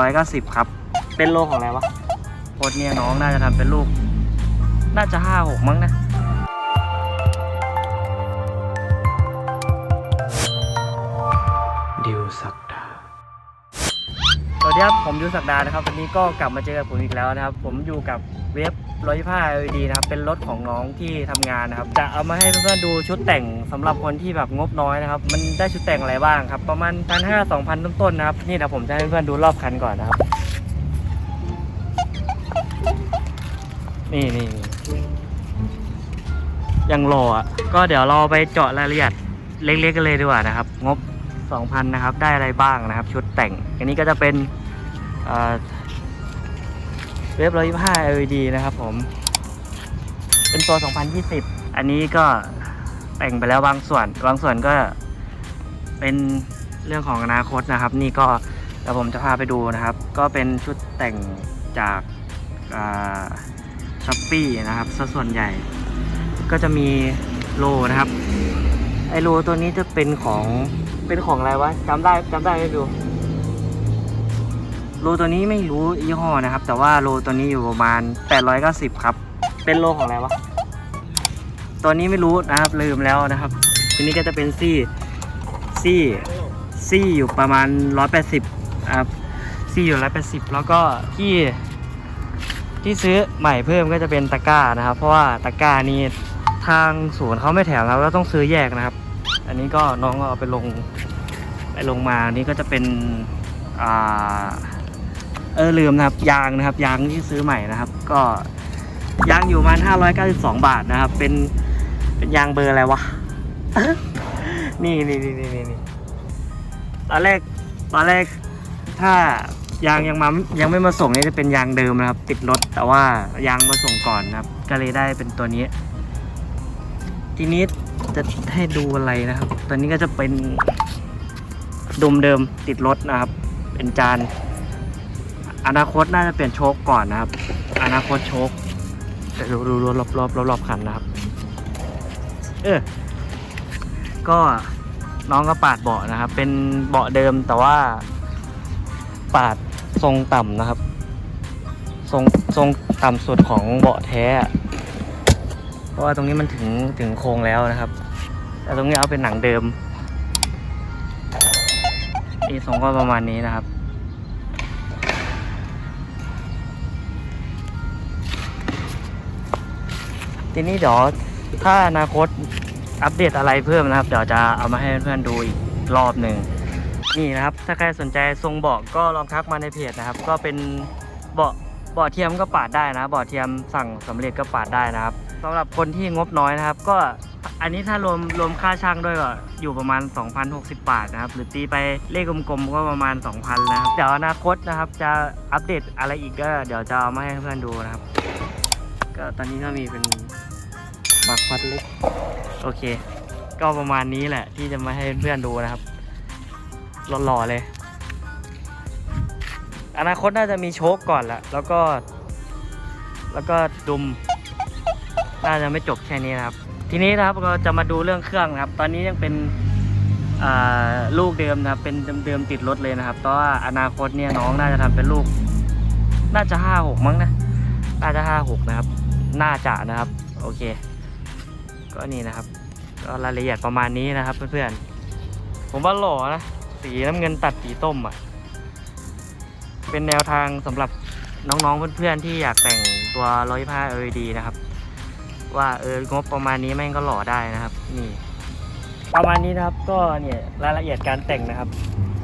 890 ครับ เป็นโลของอะไรวะโคตรเนี่ยน้องน่าจะทำเป็นลูก น่าจะ 5 6 มั้งนะ ดิวสักดา สวัสดีครับ ผมดิวศักดานะครับ วันนี้ก็กลับมาเจอกับผมอีกแล้วนะครับ ผมอยู่กับเว็บ ร้อยผ้า LED นะครับ เป็นรถของน้องที่ทำงานนะครับ จะเอามาให้เพื่อนๆดูชุดแต่งสำหรับคนที่แบบงบน้อยนะครับ มันได้ชุดแต่งอะไรบ้างครับ ประมาณพันห้าสองพันต้นๆนะครับ นี่เดี๋ยวผมจะให้เพื่อนๆดูรอบคันก่อนนะครับ นี่นี่นี่ยังรออะ ก็เดี๋ยวเราไปเจาะรายละเอียดเล็กๆกันเลยดีกว่านะครับ งบ 2,000 นะครับ ได้อะไรบ้างนะครับ ชุดแต่ง อันนี้ก็จะเป็น เว็บร้อยห้า LED นะครับผม เป็นตัว 2020 อันนี้ก็แต่งไปแล้วบางส่วน บางส่วนก็เป็นเรื่องของอนาคตนะครับ นี่ก็เดี๋ยวผมจะพาไปดูนะครับ ก็เป็นชุดแต่งจากช้อปปี้นะครับซะส่วนใหญ่ ก็จะมีโลนะครับ ไอโลตัวนี้จะเป็นของเป็นของอะไรวะจำได้จำได้ไหมดู โลตัวนี้ไม่รู้ยี่ห้อนะครับ แต่ว่าโลตัวนี้อยู่ประมาณ 890 ครับ เป็นโลของอะไรวะ ตัวนี้ไม่รู้นะครับลืมแล้วนะครับ ทีนี้ก็จะเป็นซี่ซี่ซี่อยู่ประมาณ 180ครับซี่อยู่ 180 แล้วก็ที่ที่ซื้อใหม่เพิ่มก็จะเป็นตะกร้านะครับ เพราะว่าตะกร้านี่ทางศูนย์เขาไม่แถมครับเราต้องซื้อแยกนะครับ อันนี้ก็น้องก็เอาไปลงไปลงมาอันนี้ก็จะเป็นอ่า เออลืมนะครับยางนะครับ ยางที่ซื้อใหม่นะครับ ก็ยางอยู่ประมาณ592 บาทนะครับ เป็นเป็นยางเบอร์อะไรวะนี่นี่นี่นี่นี่นี่ตอนแรกตอนแรกถ้ายางยังมายังไม่มาส่งนี่จะเป็นยางเดิมนะครับ ติดรถแต่ว่ายางมาส่งก่อนนะครับ ก็เลยได้เป็นตัวนี้ ทีนี้จะให้ดูอะไรนะครับ ตัวนี้ก็จะเป็นดุมเดิมติดรถนะครับ เป็นจาน อนาคตน่าจะเปลี่ยนโชคก่อนนะครับ อนาคตโชคจะดูดูรอบรอบรอบรอบคันนะครับ เออ ก็น้องก็ปาดเบาะนะครับ เป็นเบาะเดิมแต่ว่า ปาดทรงต่ำนะครับ ทรงทรงต่ำสุดของเบาะแท้ เพราะว่าตรงนี้มันถึงถึงโครงแล้วนะครับ แต่ตรงนี้เอาเป็นหนังเดิมนี่ทรงก็ประมาณนี้นะครับ ทีนี้เดี๋ยวถ้าอนาคตอัปเดตอะไรเพิ่มนะครับ เดี๋ยวจะเอามาให้เพื่อนๆดูอีกรอบหนึ่งนี่นะครับ ถ้าใครสนใจทรงเบาะก็ลองทักมาในเพจนะครับ ก็เป็นเบาะเบาะเทียมก็ปาดได้นะเบาะเทียมสั่งสำเร็จก็ปาดได้นะครับสำหรับคนที่งบน้อยนะครับ ก็อันนี้ถ้ารวมรวมค่าช่างด้วยก็อยู่ประมาณ 2,060 บาทนะครับ หรือตีไปเลขกลมๆก็ประมาณ 2,000นะครับเดี๋ยวอนาคตนะครับ จะอัปเดตอะไรอีกก็เดี๋ยวจะเอามาให้เพื่อนดูนะครับ ก็ตอนนี้ก็มีเป็นบักควัดเล็ก โอเค ก็ประมาณนี้แหละ ที่จะมาให้เพื่อนๆดูนะครับหล่อๆเลย อนาคตน่าจะมีโชคก่อนละแล้วก็ แล้วก็ดุม น่าจะไม่จบแค่นี้นะครับ ทีนี้นะครับเราจะมาดูเรื่องเครื่องนะครับ ตอนนี้ยังเป็นลูกเดิมนะครับ เป็นเดิมๆติดรถเลยนะครับ เพราะว่าอนาคตเนี่ยน้องน่าจะทำเป็นลูก น่าจะห้าหกมั้งนะ น่าจะห้าหกนะครับ น่าจะนะครับ โอเค ก็นี่นะครับ ก็รายละเอียดประมาณนี้นะครับเพื่อนๆ ผมว่าหล่อนะ สีน้ำเงินตัดสีต้มอะ เป็นแนวทางสำหรับน้องๆเพื่อนๆที่อยากแต่งตัวร้อยผ้า LED นะครับ ว่าเอองบประมาณนี้แม่งก็หล่อได้นะครับ นี่ ประมาณนี้นะครับก็เนี่ยรายละเอียดการแต่งนะครับ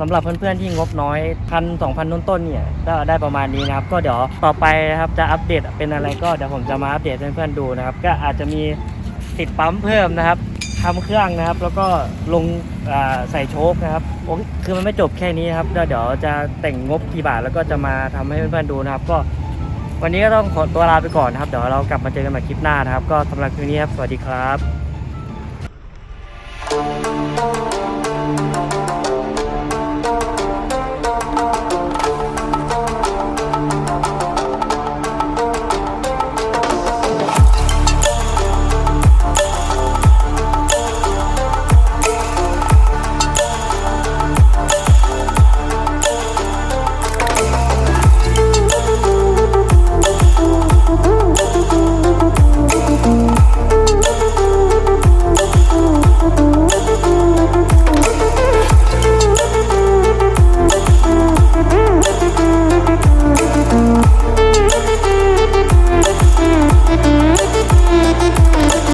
สำหรับเพื่อนๆที่งบน้อยพันสองพันต้นๆเนี่ยก็ได้ประมาณนี้นะครับ ก็เดี๋ยวต่อไปนะครับจะอัปเดตเป็นอะไรก็เดี๋ยวผมจะมาอัปเดตให้เพื่อนๆดูนะครับ ก็อาจจะมีติดปั๊มเพิ่มนะครับทำเครื่องนะครับ แล้วก็ลงใส่โชคนะครับโอ้คือมันไม่จบแค่นี้ครับเดี๋ยวจะแต่งงบกี่บาทแล้วก็จะมาทำให้เพื่อนๆดูนะครับ ก็วันนี้ก็ต้องขอตัวลาไปก่อนนะครับ เดี๋ยวเรากลับมาเจอกันใหม่คลิปหน้านะครับ ก็สำหรับคลิปนี้ครับ สวัสดีครับ